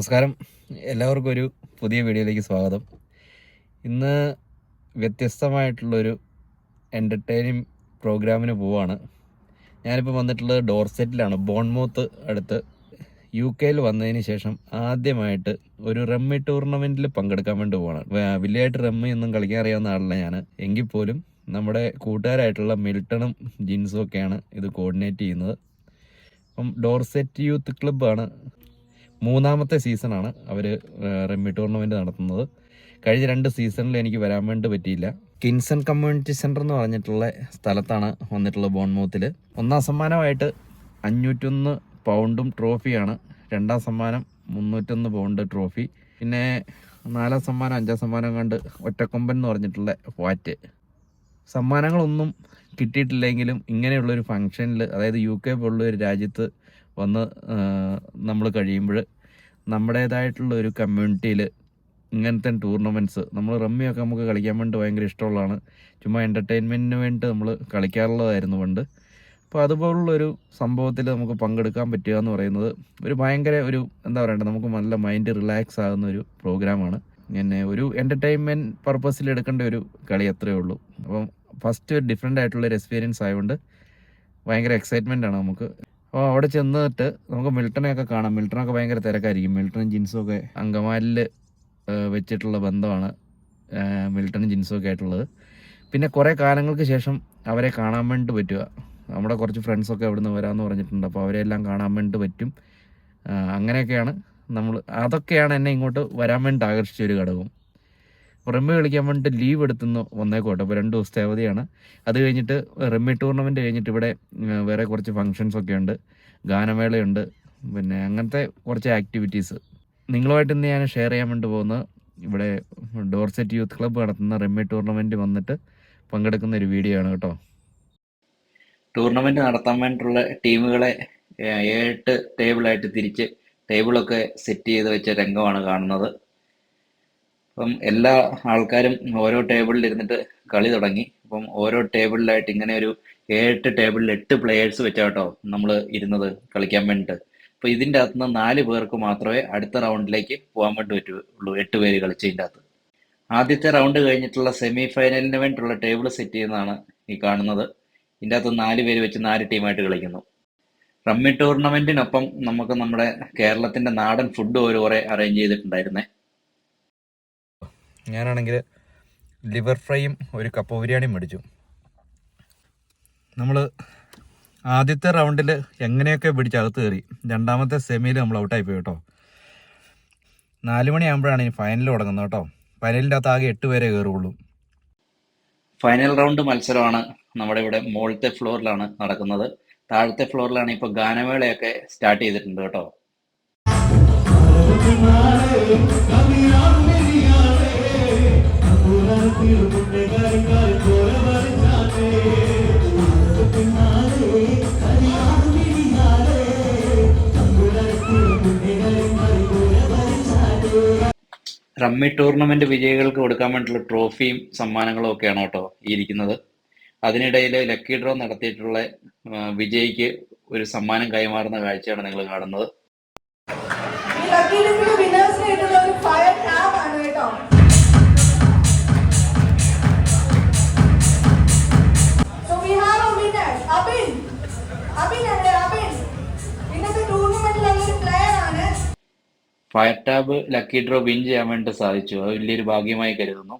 നമസ്കാരം. എല്ലാവർക്കും ഒരു പുതിയ വീഡിയോയിലേക്ക് സ്വാഗതം. ഇന്ന് വ്യത്യസ്തമായിട്ടുള്ളൊരു എന്റർടൈനിങ് പ്രോഗ്രാമിന് പോവാണ്. ഞാനിപ്പോൾ വന്നിട്ടുള്ളത് ഡോർസെറ്റിലാണ്. ബോൺമൂത്ത് അടുത്ത് യു കെയിൽ വന്നതിന് ശേഷം ആദ്യമായിട്ട് ഒരു റമ്മി ടൂർണമെന്റിൽ പങ്കെടുക്കാൻ വേണ്ടി പോവാണ്. വലിയതായിട്ട് റമ്മി ഒന്നും കളിക്കാൻ അറിയാവുന്ന ആളല്ല ഞാൻ എങ്കിൽ പോലും നമ്മുടെ കൂട്ടുകാരായിട്ടുള്ള മിൽട്ടണും ജിൻസും ഒക്കെയാണ് ഇത് കോർഡിനേറ്റ് ചെയ്യുന്നത്. അപ്പം ഡോർസെറ്റ് യൂത്ത് ക്ലബ്ബാണ് മൂന്നാമത്തെ സീസണാണ് അവർ റമ്മി ടൂർണമെന്റ് നടത്തുന്നത്. കഴിഞ്ഞ രണ്ട് സീസണിൽ എനിക്ക് വരാൻ വേണ്ടി പറ്റിയില്ല. കിൻസൺ കമ്മ്യൂണിറ്റി സെന്റർ എന്ന് പറഞ്ഞിട്ടുള്ള സ്ഥലത്താണ് വന്നിട്ടുള്ളത് ബോൺമൂത്തിൽ ഒന്നാം സമ്മാനമായിട്ട് അഞ്ഞൂറ്റൊന്ന് പൗണ്ടും ട്രോഫിയാണ്. രണ്ടാം സമ്മാനം മുന്നൂറ്റൊന്ന് പൗണ്ട് ട്രോഫി. പിന്നെ നാലാം സമ്മാനം അഞ്ചാം സമ്മാനം കണ്ട് ഒറ്റക്കൊമ്പൻ എന്ന് പറഞ്ഞിട്ടുള്ള വാറ്റ് സമ്മാനങ്ങളൊന്നും കിട്ടിയിട്ടില്ലെങ്കിലും ഇങ്ങനെയുള്ളൊരു ഫങ്ഷനിൽ അതായത് യു കെ പോലുള്ള ഒരു രാജ്യത്ത് വന്ന് നമ്മൾ കഴിയുമ്പോൾ നമ്മുടേതായിട്ടുള്ള ഒരു കമ്മ്യൂണിറ്റിയിൽ ഇങ്ങനത്തെ ടൂർണമെന്റ്സ് നമ്മൾ റമ്മിയൊക്കെ നമുക്ക് കളിക്കാൻ വേണ്ടി ഭയങ്കര ഇഷ്ടമുള്ളതാണ്. ചുമ്മാ എന്റർടൈൻമെന്റിന് വേണ്ടി നമ്മൾ കളിക്കാറുള്ളതായിരുന്നു പണ്ട്. അപ്പോൾ അതുപോലുള്ളൊരു സംഭവത്തിൽ നമുക്ക് പങ്കെടുക്കാൻ പറ്റുക എന്ന് പറയുന്നത് ഒരു ഭയങ്കര ഒരു എന്താ പറയണ്ടത് നമുക്ക് നല്ല മൈൻഡ് റിലാക്സ് ആകുന്ന ഒരു പ്രോഗ്രാമാണ്. ഇങ്ങനെ ഒരു എന്റർടൈൻമെന്റ് പർപ്പസിൽ എടുക്കേണ്ട ഒരു കളി അത്രയേ ഉള്ളൂ. അപ്പം ഫസ്റ്റ് ഒരു ഡിഫറെന്റ് ആയിട്ടുള്ളൊരു എക്സ്പീരിയൻസ് ആയതുകൊണ്ട് ഭയങ്കര എക്സൈറ്റ്മെന്റ് ആണ് നമുക്ക്. അപ്പോൾ അവിടെ ചെന്നിട്ട് നമുക്ക് മിൽട്ടനെയൊക്കെ കാണാം. മിൽട്ടനൊക്കെ ഭയങ്കര തിരക്കായിരിക്കും. മിൽട്ടനും ജിൻസും ഒക്കെ അങ്കമാലിൽ വെച്ചിട്ടുള്ള ബന്ധമാണ് മിൽട്ടനും ജിൻസും ഒക്കെ ആയിട്ടുള്ളത്. പിന്നെ കുറേ കാലങ്ങൾക്ക് ശേഷം അവരെ കാണാൻ വേണ്ടി പറ്റുക. നമ്മുടെ കുറച്ച് ഫ്രണ്ട്സൊക്കെ അവിടെ നിന്ന് വരാമെന്ന് പറഞ്ഞിട്ടുണ്ട്. അപ്പോൾ അവരെല്ലാം കാണാൻ വേണ്ടി പറ്റും. അങ്ങനെയൊക്കെയാണ് നമ്മൾ അതൊക്കെയാണ് എന്നെ ഇങ്ങോട്ട് വരാൻ വേണ്ടി ആകർഷിച്ച ഒരു ഘടകം. റമ്മി കളിക്കാൻ വേണ്ടിയിട്ട് ലീവ് എടുത്തുനിന്ന് വന്നേക്കോട്ടെ അപ്പോൾ രണ്ട് ദിവസത്തെ അവധിയാണ്. അത് കഴിഞ്ഞിട്ട് റമ്മി ടൂർണമെന്റ് കഴിഞ്ഞിട്ട് ഇവിടെ വേറെ കുറച്ച് ഫങ്ഷൻസ് ഒക്കെ ഉണ്ട്. ഗാനമേളയുണ്ട്. പിന്നെ അങ്ങനത്തെ കുറച്ച് ആക്ടിവിറ്റീസ് നിങ്ങളുമായിട്ട് ഇന്ന് ഞാൻ ഷെയർ ചെയ്യാൻ വേണ്ടി പോകുന്നത് ഇവിടെ ഡോർസെറ്റ് യൂത്ത് ക്ലബ്ബ് നടത്തുന്ന റമ്മി ടൂർണമെന്റ് വന്നിട്ട് പങ്കെടുക്കുന്ന ഒരു വീഡിയോ ആണ് കേട്ടോ. ടൂർണമെന്റ് നടത്താൻ വേണ്ടിയിട്ടുള്ള ടീമുകളെ ഏഴെട്ട് ടേബിളായിട്ട് തിരിച്ച് ടേബിളൊക്കെ സെറ്റ് ചെയ്ത് വെച്ച രംഗമാണ് കാണുന്നത്. അപ്പം എല്ലാ ആൾക്കാരും ഓരോ ടേബിളിൽ ഇരുന്നിട്ട് കളി തുടങ്ങി. അപ്പം ഓരോ ടേബിളിലായിട്ട് ഇങ്ങനെ ഒരു എട്ട് ടേബിളിൽ എട്ട് പ്ലെയേഴ്സ് വെച്ചാട്ടോ നമ്മൾ ഇരുന്നത് കളിക്കാൻ വേണ്ടിയിട്ട് അപ്പൊ ഇതിന്റെ അകത്ത് നിന്ന് നാല് പേർക്ക് മാത്രമേ അടുത്ത റൗണ്ടിലേക്ക് പോകാൻ വേണ്ടി പറ്റുള്ളൂ എട്ട് പേര് കളിച്ചതിന്റെ അകത്ത്. ആദ്യത്തെ റൗണ്ട് കഴിഞ്ഞിട്ടുള്ള സെമി ഫൈനലിന് വേണ്ടിയിട്ടുള്ള ടേബിൾ സെറ്റ് ചെയ്യുന്നതാണ് ഈ കാണുന്നത്. ഇതിന്റെ അകത്ത് നാല് പേര് വെച്ച് നാല് ടീമായിട്ട് കളിക്കുന്നു. റമ്മി ടൂർണമെന്റിനൊപ്പം നമുക്ക് നമ്മുടെ കേരളത്തിന്റെ നാടൻ ഫുഡ് ഒരു കുറെ അറേഞ്ച് ചെയ്തിട്ടുണ്ടായിരുന്നേ. ഞാനാണെങ്കിൽ ലിവർ ഫ്രൈയും ഒരു കപ്പ ബിരിയാണിയും മേടിച്ചു. നമ്മൾ ആദ്യത്തെ റൗണ്ടിൽ എങ്ങനെയൊക്കെ പിടിച്ച് അകത്ത് കയറി രണ്ടാമത്തെ സെമിയിൽ നമ്മൾ ഔട്ടായി പോയി കേട്ടോ. നാല് മണിയാകുമ്പോഴാണ് ഈ ഫൈനൽ തുടങ്ങുന്നത് കേട്ടോ. ഫൈനലിന്റെ അകത്ത് ആകെ എട്ട് പേരെ കയറുള്ളൂ ഫൈനൽ റൗണ്ട് മത്സരമാണ് നമ്മുടെ ഇവിടെ മുകളിലത്തെ ഫ്ലോറിലാണ് നടക്കുന്നത്. താഴത്തെ ഫ്ലോറിലാണ് ഇപ്പോൾ ഗാനമേളയൊക്കെ സ്റ്റാർട്ട് ചെയ്തിട്ടുണ്ട് കേട്ടോ. റമ്മി ടൂർണമെന്റ് വിജയികൾക്ക് കൊടുക്കാൻ വേണ്ടിയിട്ടുള്ള ട്രോഫിയും സമ്മാനങ്ങളും ഒക്കെയാണ് കേട്ടോ ഇരിക്കുന്നത്. അതിനിടയിൽ ലക്കി ഡ്രോ നടത്തിയിട്ടുള്ള വിജയിക്ക് ഒരു സമ്മാനം കൈമാറുന്ന കാഴ്ചയാണ് നിങ്ങൾ കാണുന്നത്. Fire tab lucky draw win ചെയ്യാൻ വേണ്ടി സാധിച്ചു. അത് വലിയൊരു ഭാഗ്യമായി കരുതുന്നു.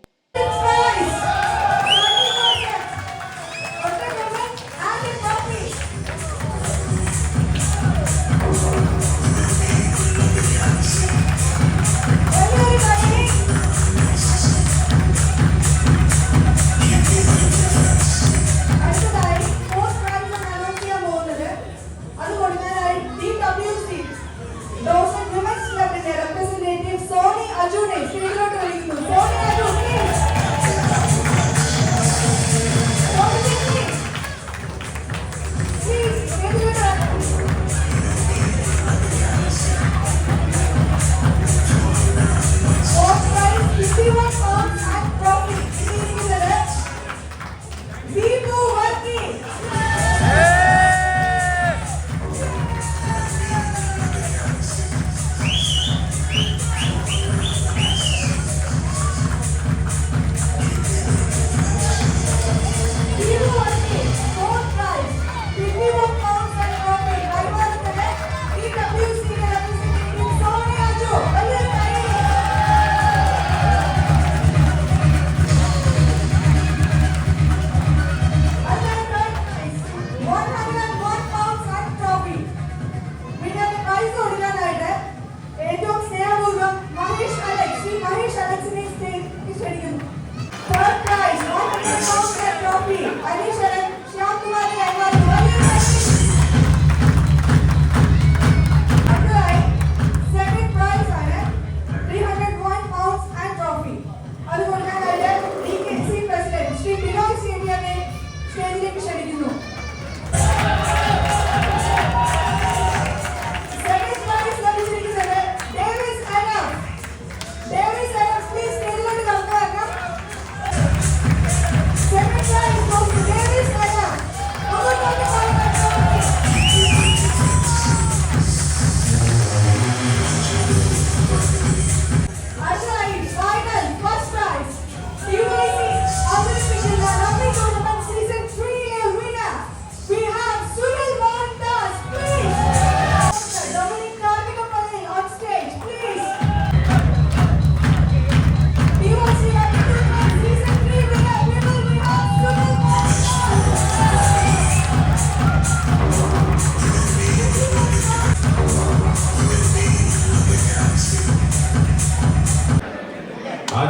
I a trophy. I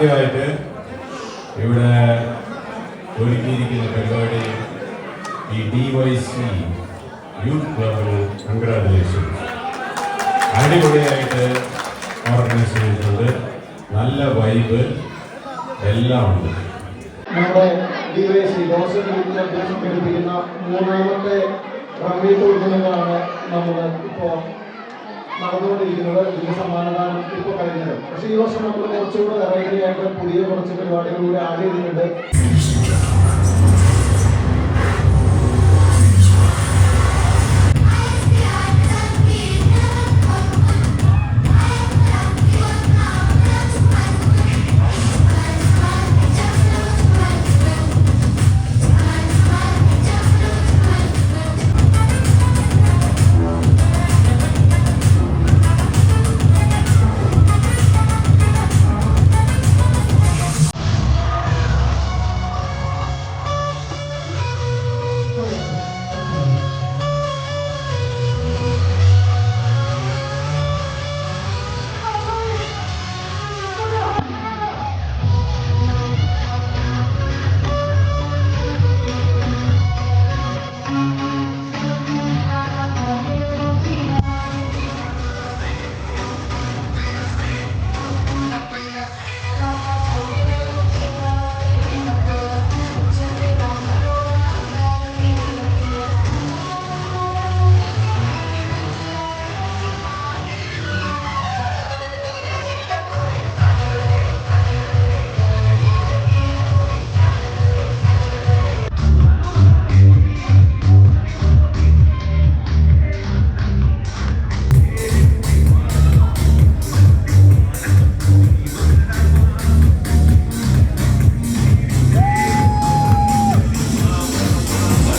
ആദ്യമായിട്ട് ഇവിടെ ഒരുക്കിയിരിക്കുന്ന പരിപാടി ഈ ഡി വൈ സി യൂത്ത് ക്ലബിന് കൺഗ്രാജുലേഷൻ അടിപൊളിയായിട്ട് ഓർഗനൈസ് ചെയ്തിട്ടുണ്ട്. നല്ല വൈബ് എല്ലാം ഉണ്ട്. നമ്മുടെ ഡി വൈ സി ഗ്രൂപ്പിനെ സംഘടിപ്പിക്കുന്ന മൂന്നാമത്തെ റമ്മി നമ്മൾ ഇപ്പോൾ നടന്നുകൊണ്ടിരിക്കുന്നത് ഇതിന്റെ സമ്മാനദാനം ഇപ്പോൾ കഴിഞ്ഞത്. പക്ഷേ ഈ വർഷം നമ്മൾ കുറച്ചുകൂടെ വെറൈറ്റി ആയിട്ട് പുതിയ കുറച്ച് പരിപാടികൾ കൂടി ആഡ് ചെയ്തിട്ടുണ്ട്.